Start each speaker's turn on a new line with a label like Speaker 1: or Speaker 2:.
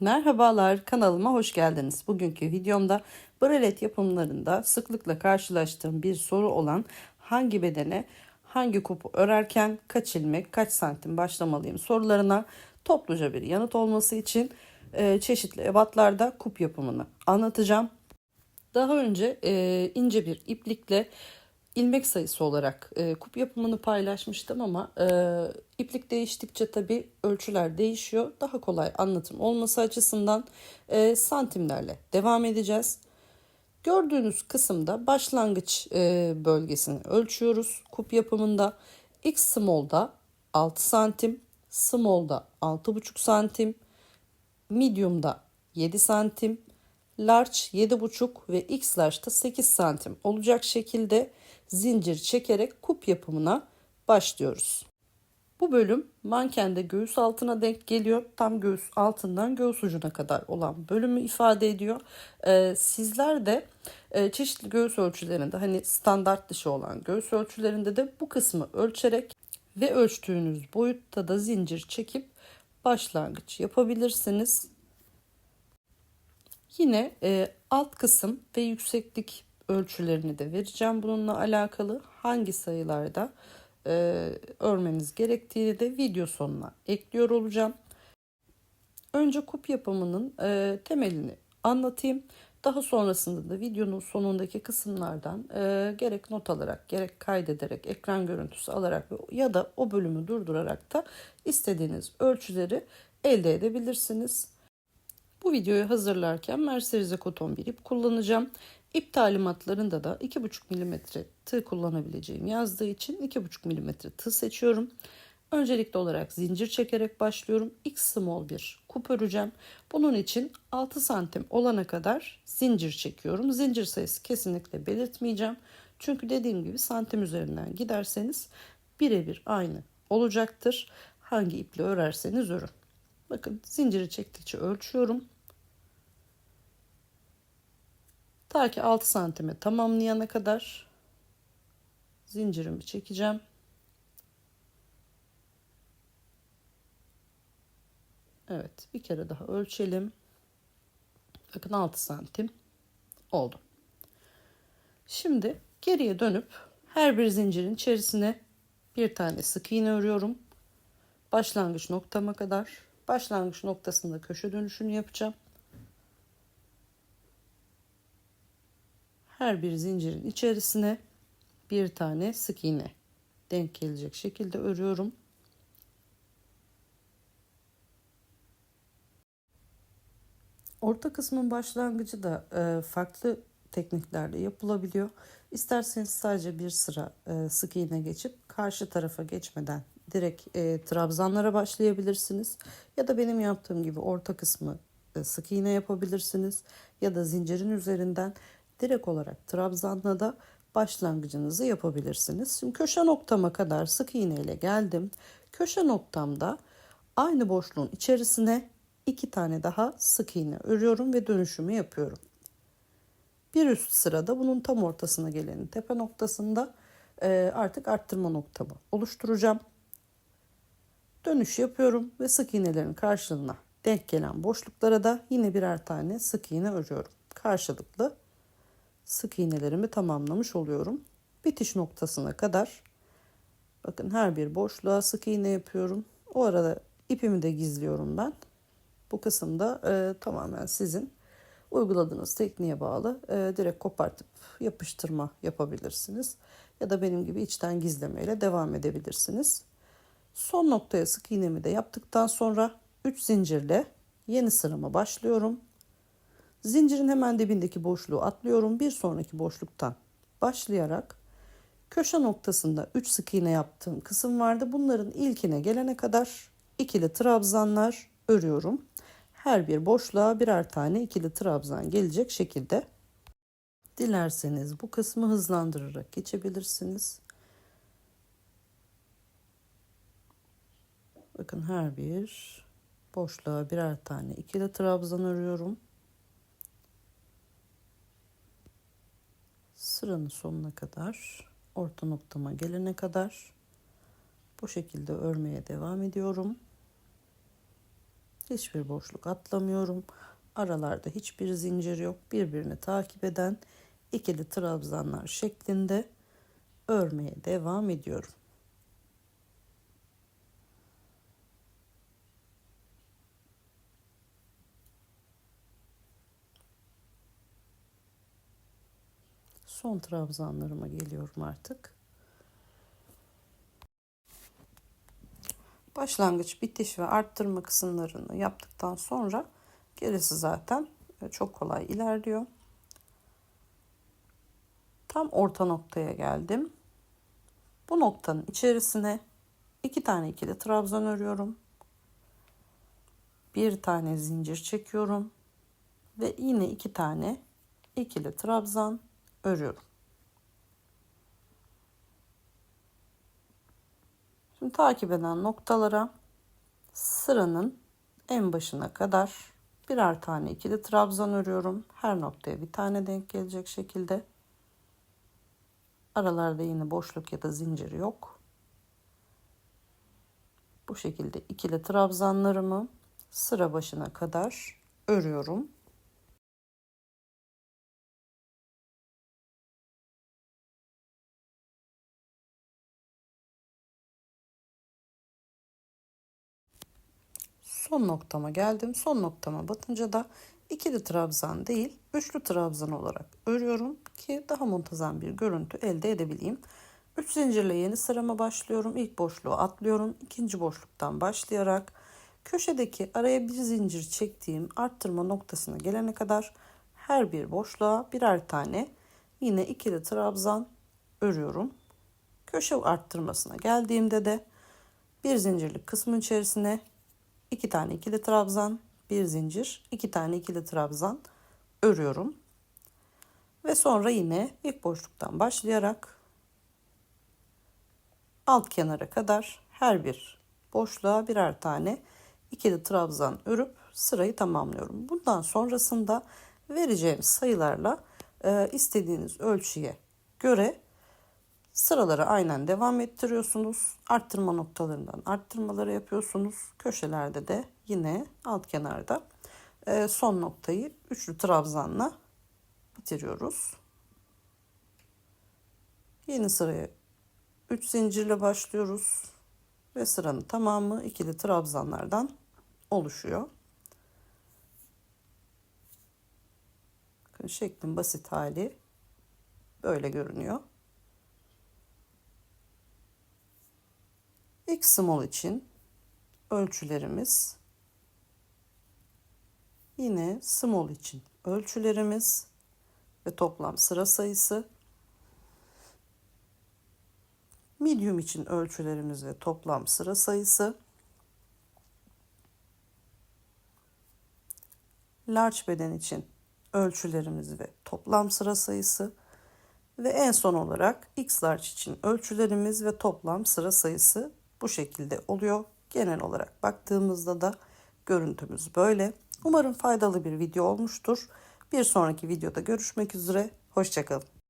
Speaker 1: Merhabalar kanalıma hoş geldiniz. Bugünkü videomda bralet yapımlarında sıklıkla karşılaştığım bir soru olan hangi bedene hangi kupu örerken kaç ilmek kaç santim başlamalıyım sorularına topluca bir yanıt olması için e, çeşitli ebatlarda kup yapımını anlatacağım. Daha önce e, ince bir iplikle ilmek sayısı olarak e, kup yapımını paylaşmıştım ama e, iplik değiştikçe tabi ölçüler değişiyor. Daha kolay anlatım olması açısından e, santimlerle devam edeceğiz. Gördüğünüz kısımda başlangıç e, bölgesini ölçüyoruz kup yapımında. X small'da 6 santim, small'da 6,5 santim, medium'da 7 santim, large 7,5 ve x large'da 8 santim olacak şekilde zincir çekerek kup yapımına başlıyoruz. Bu bölüm mankende göğüs altına denk geliyor. Tam göğüs altından göğüs ucuna kadar olan bölümü ifade ediyor. Ee, sizler de e, çeşitli göğüs ölçülerinde hani standart dışı olan göğüs ölçülerinde de bu kısmı ölçerek ve ölçtüğünüz boyutta da zincir çekip başlangıç yapabilirsiniz. Yine e, alt kısım ve yükseklik ölçülerini de vereceğim bununla alakalı hangi sayılarda e, örmeniz gerektiğini de video sonuna ekliyor olacağım. Önce kup yapımının e, temelini anlatayım. Daha sonrasında da videonun sonundaki kısımlardan e, gerek not alarak gerek kaydederek ekran görüntüsü alarak ya da o bölümü durdurarak da istediğiniz ölçüleri elde edebilirsiniz. Bu videoyu hazırlarken Mercerize koton bir ip kullanacağım. İp talimatlarında da 2,5 mm tığ kullanabileceğim yazdığı için 2,5 mm tığ seçiyorum. Öncelikli olarak zincir çekerek başlıyorum. X small bir kup öreceğim. Bunun için 6 santim olana kadar zincir çekiyorum. Zincir sayısı kesinlikle belirtmeyeceğim. Çünkü dediğim gibi santim üzerinden giderseniz birebir aynı olacaktır. Hangi iple örerseniz örün. Bakın zinciri çektikçe ölçüyorum. Ta ki 6 santime tamamlayana kadar zincirimi çekeceğim. Evet bir kere daha ölçelim. Bakın 6 santim oldu. Şimdi geriye dönüp her bir zincirin içerisine bir tane sık iğne örüyorum. Başlangıç noktama kadar. Başlangıç noktasında köşe dönüşünü yapacağım. her bir zincirin içerisine bir tane sık iğne denk gelecek şekilde örüyorum. Orta kısmın başlangıcı da e, farklı tekniklerle yapılabiliyor. İsterseniz sadece bir sıra e, sık iğne geçip karşı tarafa geçmeden direkt e, trabzanlara başlayabilirsiniz. Ya da benim yaptığım gibi orta kısmı e, sık iğne yapabilirsiniz. Ya da zincirin üzerinden direkt olarak trabzanla da başlangıcınızı yapabilirsiniz. Şimdi köşe noktama kadar sık iğne ile geldim. Köşe noktamda aynı boşluğun içerisine iki tane daha sık iğne örüyorum ve dönüşümü yapıyorum. Bir üst sırada bunun tam ortasına gelenin tepe noktasında e, artık arttırma noktamı oluşturacağım. Dönüş yapıyorum ve sık iğnelerin karşılığına denk gelen boşluklara da yine birer tane sık iğne örüyorum. Karşılıklı sık iğnelerimi tamamlamış oluyorum. Bitiş noktasına kadar bakın her bir boşluğa sık iğne yapıyorum. O arada ipimi de gizliyorum ben. Bu kısımda e, tamamen sizin uyguladığınız tekniğe bağlı e, direkt kopartıp yapıştırma yapabilirsiniz. Ya da benim gibi içten gizlemeyle devam edebilirsiniz. Son noktaya sık iğnemi de yaptıktan sonra 3 zincirle yeni sırama başlıyorum. Zincirin hemen dibindeki boşluğu atlıyorum. Bir sonraki boşluktan başlayarak köşe noktasında 3 sık iğne yaptığım kısım vardı. Bunların ilkine gelene kadar ikili trabzanlar örüyorum. Her bir boşluğa birer tane ikili trabzan gelecek şekilde. Dilerseniz bu kısmı hızlandırarak geçebilirsiniz. Bakın her bir boşluğa birer tane ikili trabzan örüyorum. sıranın sonuna kadar orta noktama gelene kadar bu şekilde örmeye devam ediyorum. Hiçbir boşluk atlamıyorum. Aralarda hiçbir zincir yok. Birbirini takip eden ikili trabzanlar şeklinde örmeye devam ediyorum. Son trabzanlarıma geliyorum artık. Başlangıç, bitiş ve arttırma kısımlarını yaptıktan sonra gerisi zaten e, çok kolay ilerliyor. Tam orta noktaya geldim. Bu noktanın içerisine iki tane ikili trabzan örüyorum. Bir tane zincir çekiyorum ve yine iki tane ikili trabzan örüyorum. Şimdi takip eden noktalara sıranın en başına kadar birer tane ikili trabzan örüyorum. Her noktaya bir tane denk gelecek şekilde. Aralarda yine boşluk ya da zincir yok. Bu şekilde ikili trabzanlarımı sıra başına kadar örüyorum. Son noktama geldim. Son noktama batınca da ikili trabzan değil, üçlü trabzan olarak örüyorum ki daha muntazam bir görüntü elde edebileyim. 3 zincirle yeni sırama başlıyorum. İlk boşluğu atlıyorum. İkinci boşluktan başlayarak köşedeki araya bir zincir çektiğim arttırma noktasına gelene kadar her bir boşluğa birer tane yine ikili trabzan örüyorum. Köşe arttırmasına geldiğimde de bir zincirlik kısmın içerisine 2 tane ikili trabzan, bir zincir, 2 tane ikili trabzan örüyorum. Ve sonra yine ilk boşluktan başlayarak alt kenara kadar her bir boşluğa birer tane ikili trabzan örüp sırayı tamamlıyorum. Bundan sonrasında vereceğim sayılarla e, istediğiniz ölçüye göre Sıraları aynen devam ettiriyorsunuz. Arttırma noktalarından arttırmaları yapıyorsunuz. Köşelerde de yine alt kenarda e, son noktayı üçlü trabzanla bitiriyoruz. Yeni sıraya 3 zincirle başlıyoruz ve sıranın tamamı ikili trabzanlardan oluşuyor. Şeklin basit hali böyle görünüyor. X small için ölçülerimiz yine small için ölçülerimiz ve toplam sıra sayısı medium için ölçülerimiz ve toplam sıra sayısı large beden için ölçülerimiz ve toplam sıra sayısı ve en son olarak X large için ölçülerimiz ve toplam sıra sayısı bu şekilde oluyor. Genel olarak baktığımızda da görüntümüz böyle. Umarım faydalı bir video olmuştur. Bir sonraki videoda görüşmek üzere. Hoşçakalın.